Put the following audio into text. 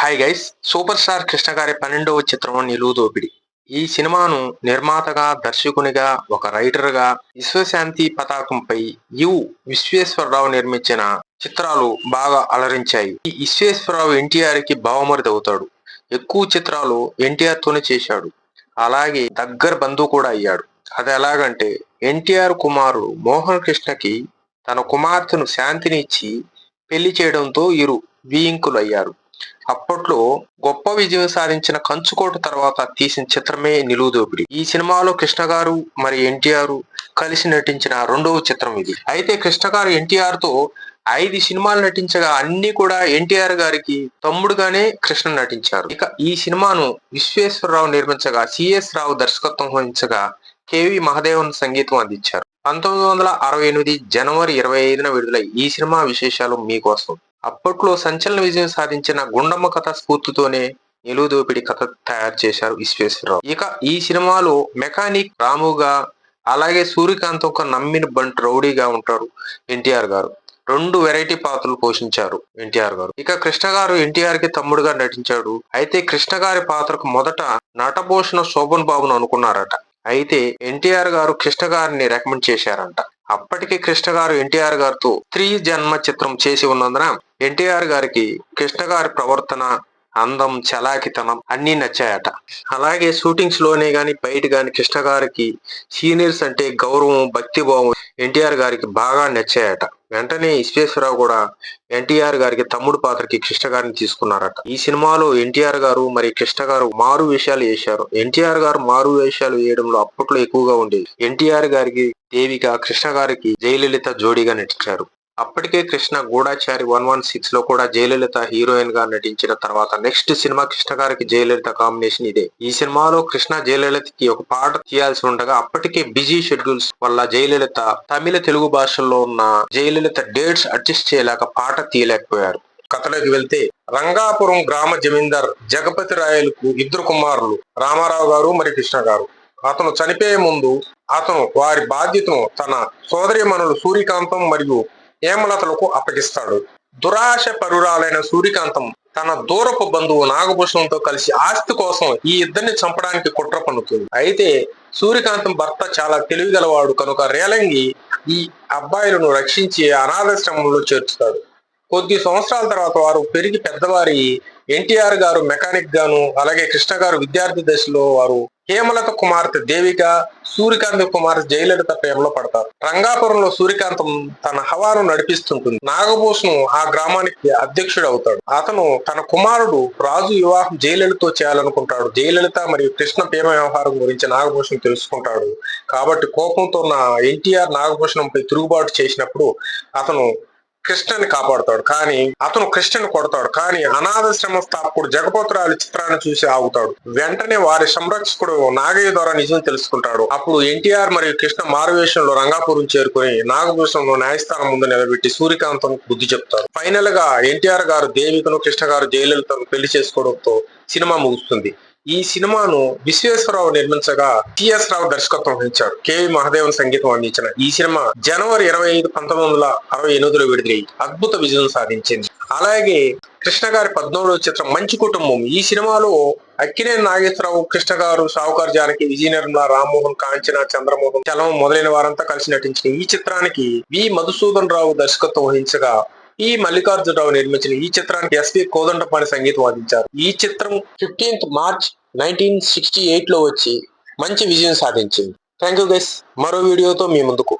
Hi guys super star Krishna గారి పన్నెండవ చిత్రం నిలువు దోపిడి. ఈ సినిమాను నిర్మాతగా దర్శకునిగా ఒక రైటర్గా విశ్వశాంతి పతాకంపై యు. విశ్వేశ్వరరావు నిర్మించిన చిత్రాలు బాగా అలరించాయి. ఈ విశ్వేశ్వరరావు ఎన్టీఆర్కి భావమరిది అవుతాడు. ఎక్కువ చిత్రాలు ఎన్టీఆర్ తోనే చేశాడు. అలాగే దగ్గర బంధువు కూడా అయ్యాడు. అది ఎలాగంటే ఎన్టీఆర్ కుమారుడు మోహన్ కృష్ణకి తన కుమార్తెను శాంతిని ఇచ్చి పెళ్ళి చేయడంతో ఇరు వీయింకులు అయ్యారు అప్పట్లో గొప్ప విజయం సాధించిన కంచుకోట తర్వాత తీసిన చిత్రమే నిలువుదోపిడి. ఈ సినిమాలో కృష్ణ గారు మరి ఎన్టీఆర్ కలిసి నటించిన రెండవ చిత్రం ఇది. అయితే కృష్ణ గారు ఎన్టీఆర్తో ఐదు సినిమాలు నటించగా అన్ని కూడా ఎన్టీఆర్ గారికి తమ్ముడుగానే కృష్ణ నటించారు. ఇక ఈ సినిమాను విశ్వేశ్వరరావు నిర్మించగా సిఎస్ రావు దర్శకత్వం వహించగా కేవి మహదేవన్ సంగీతం అందించారు. పంతొమ్మిది వందల అరవై ఎనిమిది జనవరి ఇరవై ఐదున విడుదలై ఈ సినిమా విశేషాలు మీకోసం. అప్పట్లో సంచలన విజయం సాధించిన గుండమ్మ కథ స్ఫూర్తితోనే నిలువుదోపిడి కథ తయారు చేశారు విశ్వేశ్వరరావు. ఇక ఈ సినిమాలో మెకానిక్ రాముగా అలాగే సూర్యకాంత్ ఒక నమ్మిన బంట్ రౌడీగా ఉంటారు ఎన్టీఆర్ గారు. రెండు వెరైటీ పాత్రలు పోషించారు ఎన్టీఆర్ గారు. ఇక కృష్ణ గారు ఎన్టీఆర్కి తమ్ముడుగా నటించాడు. అయితే కృష్ణ గారి పాత్రకు మొదట నటభూషణ శోభన్ బాబును అనుకున్నారట. అయితే ఎన్టీఆర్ గారు కృష్ణ గారిని రికమెండ్ చేశారంట. అప్పటికి కృష్ణ గారు ఎన్టీఆర్ గారితో త్రీ జన్మ చిత్రం చేసి ఉన్నందున ఎన్టీఆర్ గారికి కృష్ణ గారి ప్రవర్తన అందం చలాకితనం అన్ని నచ్చాయట. అలాగే షూటింగ్స్లోనే గాని బయట గాని కృష్ణ గారికి సీనియర్స్ అంటే గౌరవం భక్తిభావం ఎన్టీఆర్ గారికి బాగా నచ్చాయట. వెంటనే విశ్వేశ్వరరావు కూడా ఎన్టీఆర్ గారికి తమ్ముడు పాత్రకి కృష్ణ గారిని తీసుకున్నారట. ఈ సినిమాలో ఎన్టీఆర్ గారు మరి కృష్ణ గారు మారు వేషాలు వేశారు. ఎన్టీఆర్ గారు మారు వేషాలు వేయడంలో అప్పట్లో ఎక్కువగా ఉండేది ఎన్టీఆర్ గారికి దేవిక కృష్ణ గారికి జయలలిత జోడీగా నటించారు. అప్పటికే కృష్ణ గూఢాచారి వన్ వన్ సిక్స్లో కూడా జయలలిత హీరోయిన్గా నటించిన తర్వాత నెక్స్ట్ సినిమా కృష్ణ గారికి జయలలిత కాంబినేషన్ ఇదే. ఈ సినిమాలో కృష్ణ జయలలితకి ఒక పాట తీయాల్సి ఉండగా అప్పటికే బిజీ షెడ్యూల్స్ వల్ల జయలలిత తమిళ తెలుగు భాషల్లో ఉన్న జయలలిత డేట్స్ అడ్జస్ట్ చేయలేక పాట తీయలేకపోయారు. కథలోకి వెళ్తే రంగాపురం గ్రామ జమీందార్ జగపతి రాయలకు ఇద్దరు కుమారులు రామారావు గారు మరి కృష్ణ గారు. అతను చనిపోయే ముందు అతను వారి బాధ్యతను తన సోదరిమణులు సూర్యకాంతం మరియు హేమలతలకు అప్పగిస్తాడు. దురాశ పరురాలైన సూర్యకాంతం తన దూరపు బంధువు నాగభూషణంతో కలిసి ఆస్తి కోసం ఈ ఇద్దరిని చంపడానికి కుట్ర పన్నుతుంది. అయితే సూర్యకాంతం భర్త చాలా తెలివిగలవాడు కనుక రేలంగి ఈ అబ్బాయిలను రక్షించి అనాథాశ్రమంలో చేర్చుతాడు. కొద్ది సంవత్సరాల తర్వాత వారు పెరిగి పెద్దవారి ఎన్టీఆర్ గారు మెకానిక్ గాను అలాగే కృష్ణ గారు విద్యార్థి దశలో వారు హేమలత కుమార్తె దేవిక సూర్యకాంత్ కుమార్ జయలలిత ప్రేమలో పడతారు. రంగాపురంలో సూర్యకాంతం తన హవాను నడిపిస్తుంటుంది. నాగభూషణం ఆ గ్రామానికి అధ్యక్షుడు అవుతాడు అతను తన కుమారుడు రాజు వివాహం జయలలితతో చేయాలనుకుంటాడు. జయలలిత మరియు కృష్ణ ప్రేమ వ్యవహారం గురించి నాగభూషణం తెలుసుకుంటాడు. కాబట్టి కోపంతో ఉన్న ఎన్టీఆర్ నాగభూషణంపై తిరుగుబాటు చేసినప్పుడు అతను కృష్ణని కాపాడుతాడు కానీ అతను కృష్ణని కొడతాడు కానీ అనాథాశ్రమ స్థాపకుడు జగపతురాలి చిత్రాన్ని చూసి ఆగుతాడు. వెంటనే వారి సంరక్షకుడు నాగయ్య ద్వారా నిజం తెలుసుకుంటాడు. అప్పుడు ఎన్టీఆర్ మరియు కృష్ణ మారువేషంలో రంగాపురం చేరుకుని నాగభూషణంలో న్యాయస్థానం ముందు నిలబెట్టి సూర్యకాంతం బుద్ధి చెప్తారు. ఫైనల్గా ఎన్టీఆర్ గారు దేవికను కృష్ణ గారు జయలలితను పెళ్ళి చేసుకోవడంతో సినిమా ముగుస్తుంది. ఈ సినిమాను విశ్వేశ్వరరావు నిర్మించగా టిఎస్ రావు దర్శకత్వం వహించాడు. కేవి మహాదేవన్ సంగీతం అందించిన ఈ సినిమా జనవరి ఇరవై ఐదు పంతొమ్మిది వందల అరవై ఎనిమిదిలో విడుదలై అద్భుత విజయం సాధించింది. అలాగే కృష్ణ గారి పద్నాలుగో చిత్రం మంచి కుటుంబం. ఈ సినిమాలో అక్కినేని నాగేశ్వరరావు కృష్ణ గారు షావుకారు జానకి విజయ నిర్మల రామ్మోహన్ కాంచన చంద్రమోహన్ చలం మొదలైన వారంతా కలిసి నటించిన ఈ చిత్రానికి వి. మధుసూదన్ రావు దర్శకత్వం వహించగా ఈ మల్లికార్జునరావు నిర్మించిన ఈ చిత్రానికి ఎస్పి కోదండపాణి సంగీతం అందించారు. ఈ చిత్రం ఫిఫ్టీన్త్ మార్చ్ నైన్టీన్ సిక్స్టీ ఎయిట్లో వచ్చి మంచి విజయం సాధించింది. Thank you guys. మరో వీడియోతో మీ ముందుకు.